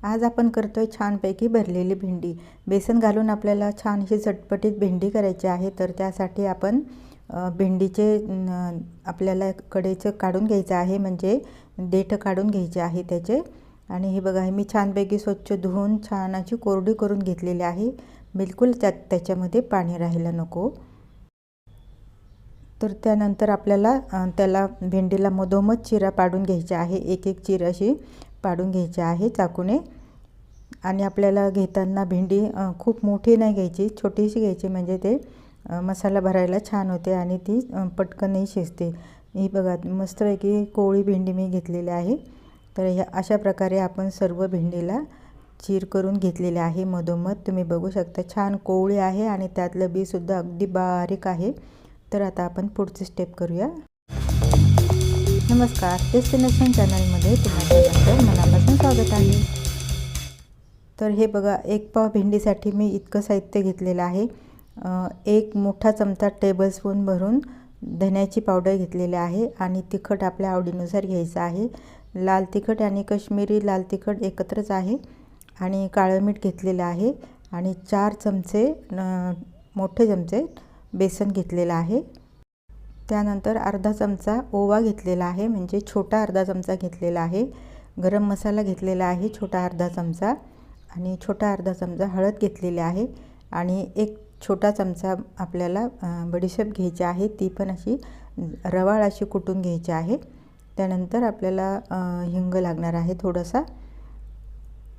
आज आपण करतोय छानपैकी भरलेली भेंडी. बेसन घालून आपल्याला छान अशी चटपटीत भेंडी करायची आहे तर त्यासाठी आपण भेंडीचे आपल्याला कडेचं काढून घ्यायचं आहे म्हणजे देठ काढून घ्यायचे आहे त्याचे. आणि हे बघा हे मी छानपैकी स्वच्छ धुवून छान अशी कोरडी करून घेतलेली आहे. बिलकुल त्यात त्याच्यामध्ये पाणी राहायला नको. तर त्यानंतर आपल्याला त्याला भेंडीला मधोमध चिरा पाडून घ्यायचा आहे. एक एक चीर काढून घ्यायचे आहे चाकूने. आणि आपल्याला घेताना भेंडी खूप मोठी नाही घ्यायची छोटीशी घ्यायची म्हणजे ते मसाला भरायला छान होते आणि ती पटकनही शिजते. ही बघा मस्तपैकी कोळी भेंडी मी घेतलेली आहे. तर ह्या अशा प्रकारे आपण सर्व भेंडीला चीर करून घेतलेले आहे मधोमध. तुम्ही बघू शकता छान कोवळी आहे आणि त्यातलं बीसुद्धा अगदी बारीक आहे. तर आता आपण पुढची स्टेप करूया. नमस्कार डेस्टिनेशन चॅनलमध्ये तुम्हाला सगळ्यांचं मनापासून स्वागत आहे. तर हे बघा एक पाव भेंडीसाठी मी इतकं साहित्य घेतलेलं आहे. एक मोठा चमचा टेबलस्पून भरून धन्याची पावडर घेतलेली आहे आणि तिखट आपल्या आवडीनुसार घ्यायचं आहे. लाल तिखट आणि कश्मीरी लाल तिखट एकत्रच आहे आणि काळं मीठ घेतलेलं आहे आणि चार चमचे मोठे चमचे बेसन घेतलेलं आहे. त्यानंतर अर्धा चमचा ओवा घेतलेला आहे म्हणजे छोटा अर्धा चमचा घेतलेला आहे. गरम मसाला घेतलेला आहे छोटा अर्धा चमचा. आणि छोटा अर्धा चमचा हळद घेतलेली आहे. आणि एक छोटा चमचा आपल्याला बडीशेप घ्यायची आहे. ती पण अशी रवाळ अशी कुटून घ्यायची आहे. त्यानंतर आपल्याला हिंग लागणार आहे थोडासा.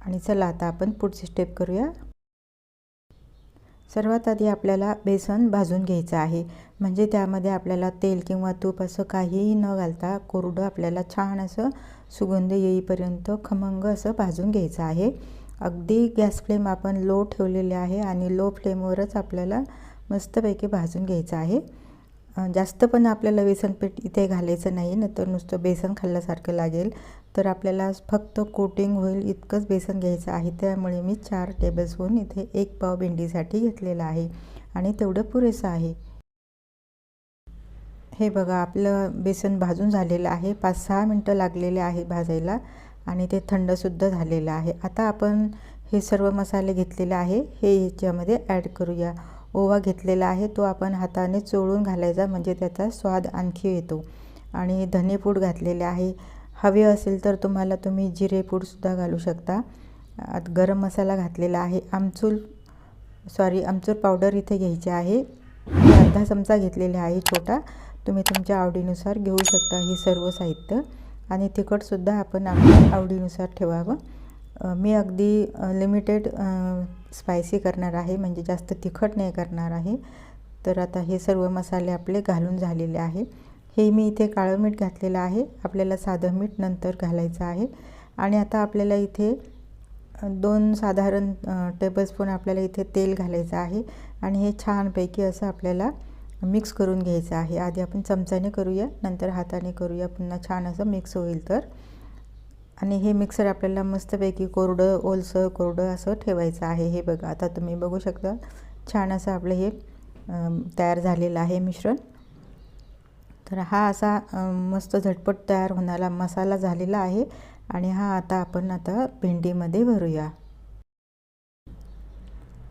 आणि चला आता आपण पुढची स्टेप करूया. सर्वात आधी आपल्याला बेसन भाजून घ्यायचं आहे. म्हणजे त्यामध्ये आपल्याला तेल किंवा तूप असं काहीही न घालता कोरडं आपल्याला छान असं सुगंध येईपर्यंत खमंग असं भाजून घ्यायचं आहे. अगदी गॅस फ्लेम आपण लो ठेवलेले आहे आणि लो फ्लेमवरच आपल्याला मस्तपैकी भाजून घ्यायचं आहे. जास्त पण आपल्याला बेसन पीठ इथे घालायचं नाही नंतर तर नुसतं बेसन खाल्ल्यासारखं लागेल. तर आपल्याला फक्त कोटिंग होईल इतकंच बेसन घ्यायचं आहे. त्यामुळे मी चार टेबलस्पून इथे एक पाव भेंडीसाठी घेतलेलं आहे आणि तेवढं पुरेसं आहे. हे बघा आपलं बेसन भाजून झालेलं आहे. पाच सहा मिनटं लागलेले आहे भाजायला आणि ते थंडसुद्धा झालेलं आहे. आता आपण हे सर्व मसाले घेतलेले आहे. हे याच्यामध्ये ॲड करूया. ओवा घेतलेला आहे. तो आपण हाताने चोळून घालायचा म्हणजे त्याचा स्वाद आणखी येतो. आणि धनेपूड घातलेले आहे. हवे असेल तर तुम्हाला तुम्ही जिरेपूडसुद्धा घालू शकता. गरम मसाला घातलेला आहे. आमचूर सॉरी आमचूर पावडर इथे घ्यायची आहे. अर्धा चमचा घेतलेला आहे छोटा. तुम्ही तुमच्या आवडीनुसार घेऊ शकता हे सर्व साहित्य. आणि तिखटसुद्धा आपण आपल्या आवडीनुसार ठेवावं. मी अगदी लिमिटेड स्पायसी करणार आहे. म्हणजे जास्त तिखट नाही करणार आहे. तर आता हे सर्व मसाले आपले घालून झालेले आहे. हे मी इथे काळं मीठ घातलेलं आहे. आपल्याला साधं मीठ नंतर घालायचं आहे. आणि आता आपल्याला इथे दोन साधारण टेबलस्पून आपल्याला इथे तेल घालायचं आहे. आणि हे छानपैकी असं आपल्याला मिक्स करून घ्यायचं आहे. आधी आपण चमच्याने करूया नंतर हाताने करूया. पुन्हा छान असं मिक्स होईल तर. आणि हे मिक्सर आपल्याला मस्तपैकी कोरडं ओलसं कोरडं असं ठेवायचं आहे. हे बघा आता तुम्ही बघू शकता. छान असं आपलं हे तयार झालेलं आहे मिश्रण. तर हा असा मस्त झटपट तयार होणारा मसाला झालेला आहे आणि हा आता आपण आता भेंडीमध्ये भरूया.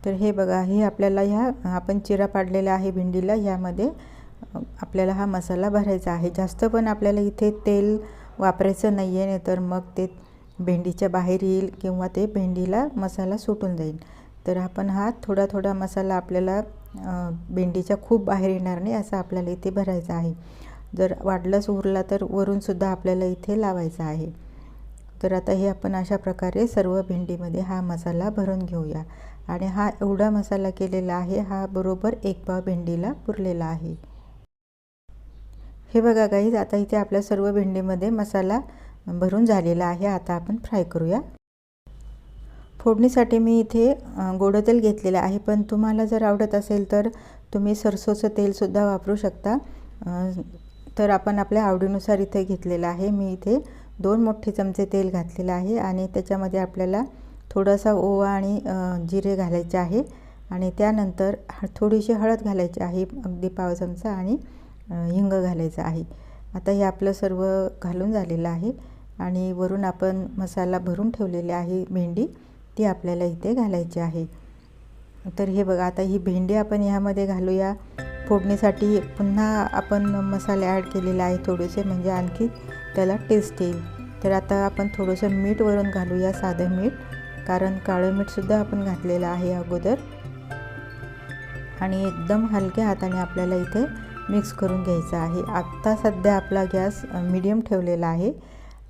तर हे बघा हे आपल्याला ह्या आपण चिरा पाडलेला आहे भेंडीला ह्यामध्ये आपल्याला हा मसाला भरायचा आहे. जास्त पण आपल्याला इथे तेल वापरायचं नाही आहे नाही तर मग ते भेंडीच्या बाहेर येईल किंवा ते भेंडीला मसाला सुटून जाईल. तर आपण हा थोडा थोडा मसाला आपल्याला भेंडीच्या खूप बाहेर येणार नाही असं आपल्याला इथे भरायचा आहे. जर वाढलंच उरला तर वरूनसुद्धा आपल्याला इथे लावायचा आहे. तर आता हे आपण अशा प्रकारे सर्व भेंडीमध्ये हा मसाला भरून घेऊया. आणि हा एवढा मसाला केलेला आहे हा बरोबर एक पाव भेंडीला पुरलेला आहे. हे बघा गाईज आता इथे आपल्या सर्व भेंडीमध्ये मसाला भरून झालेला आहे. आता आपण फ्राय करूया. फोडणीसाठी मी इथे गोडं तेल घेतलेलं आहे. पण तुम्हाला जर आवडत असेल तर तुम्ही सरसोचं तेलसुद्धा वापरू शकता. तर आपण आपल्या आवडीनुसार इथे घेतलेलं आहे. मी इथे दोन मोठे चमचे तेल घातलेलं आहे आणि त्याच्यामध्ये आपल्याला थोडासा ओवा आणि जिरे घालायचे आहे आणि त्यानंतर थोडीशी हळद घालायची आहे अगदी पाव चमचा आणि हिंग घालायचं आहे. आता हे आपलं सर्व घालून झालेलं आहे आणि वरून आपण मसाला भरून ठेवलेली आहे भेंडी ती आपल्याला इथे घालायची आहे. तर हे बघा आता ही भेंडी आपण ह्यामध्ये घालूया. फोडणीसाठी पुन्हा आपण मसाले ॲड केलेले आहे थोडेसे म्हणजे आणखी त्याला टेस्ट येईल. तर आता आपण थोडंसं मीठ वरून घालूया साधं मीठ. कारण काळं मीठसुद्धा आपण घातलेलं आहे अगोदर. आणि एकदम हलक्या हाताने आपल्याला इथे मिक्स करून घ्यायचं आहे. आत्ता सध्या आपला गॅस मिडियम ठेवलेला आहे.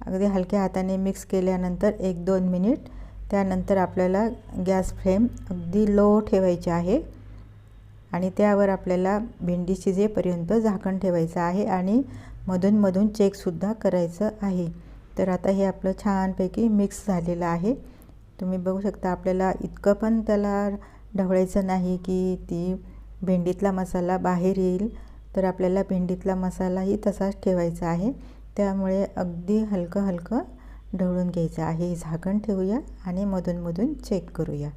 अगदी हलक्या हाताने मिक्स केल्यानंतर एक दोन मिनिट त्यानंतर आपल्याला गॅस फ्लेम अगदी लो ठेवायची आहे. आणि त्यावर आपल्याला भेंडी शिजेपर्यंत झाकण ठेवायचं आहे आणि मधूनमधून चेकसुद्धा करायचं आहे. तर आता हे आपलं छानपैकी मिक्स झालेलं आहे. तुम्ही बघू शकता आपल्याला इतकं पण त्याला ढवळायचं नाही की ती भेंडीतला मसाला बाहेर येईल तर आपल्याला भेंडीतला मसालाही तसाच ठेवायचा आहे. त्यामुळे अगदी हलकं हलकं ढवळून घ्यायचं आहे. झाकण ठेवूया आणि मधूनमधून चेक करूया.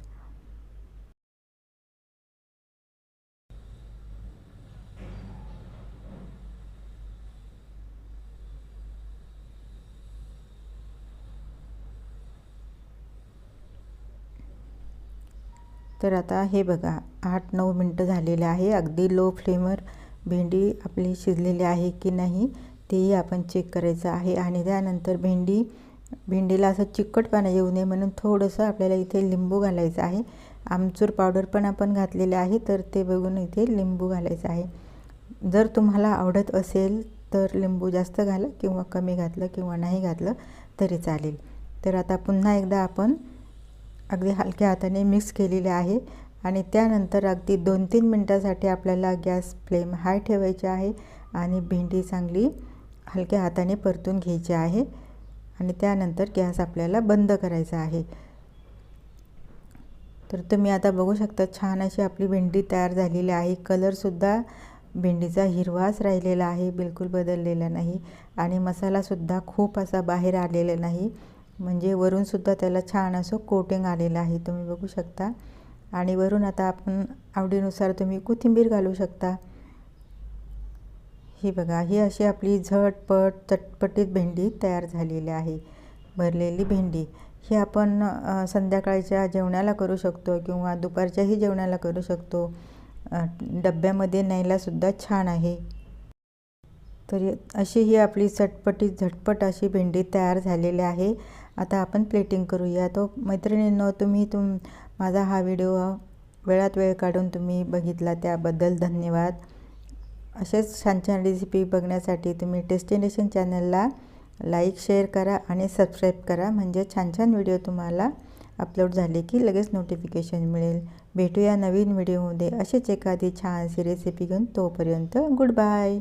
तर आता हे बघा आठ नऊ मिनटं झालेले आहे. अगदी लो फ्लेमवर भेंडी आपली शिजलेली आहे की नाही तेही आपण चेक करायचं आहे. आणि त्यानंतर भेंडी भेंडीला असं चिकटपणा येऊ नये म्हणून थोडंसं आपल्याला इथे लिंबू घालायचं आहे. आमचूर पावडर पण आपण घातलेले आहे तर ते बघून इथे लिंबू घालायचं आहे. जर तुम्हाला आवडत असेल तर लिंबू जास्त घाला किंवा कमी घातलं किंवा नाही घातलं तरी चालेल. तर आता पुन्हा एकदा आपण अगदी हलक्या हाताने मिक्स केलेले आहे. आणि त्यानंतर अगदी दोन तीन मिनटासाठी आपल्याला गॅस फ्लेम हाय ठेवायची आहे. आणि भेंडी चांगली हलक्या हाताने परतून घ्यायची आहे. आणि त्यानंतर गॅस आपल्याला बंद करायचा आहे. तर तुम्ही आता बघू शकता छान अशी आपली भेंडी तयार झालेली आहे. कलरसुद्धा भेंडीचा हिरवाच राहिलेला आहे. बिलकुल बदललेला नाही. आणि मसालासुद्धा खूप असा बाहेर आलेला नाही. म्हणजे वरूनसुद्धा त्याला छान असं कोटिंग आलेलं आहे तुम्ही बघू शकता. आणि वरून आता आपण आवडीनुसार तुम्ही कोथिंबीर घालू शकता. ही बघा ही अशी आपली झटपट चटपटीत भेंडी तयार झालेली आहे भरलेली भेंडी. ही आपण संध्याकाळच्या जेवणाला करू शकतो किंवा दुपारच्याही जेवणाला करू शकतो. डब्यामध्ये न्यायलासुद्धा छान आहे. तर अशी ही आपली चटपटीत झटपट अशी भेंडी तयार झालेली आहे. आता आपण प्लेटिंग करूया. तो मैत्रिणींनो तुम्ही तुम माझा हा व्हिडिओ वेळात वेळ काढून तुम्ही बघितला त्याबद्दल धन्यवाद. असेच छान छान रेसिपी बघण्यासाठी तुम्ही डेस्टिनेशन चॅनलला लाईक शेअर करा आणि सबस्क्राईब करा. म्हणजे छान छान व्हिडिओ तुम्हाला अपलोड झाले की लगेच नोटिफिकेशन मिळेल. भेटूया नवीन व्हिडिओमध्ये अशीच एखादी छानशी रेसिपी घेऊन तोपर्यंत गुड बाय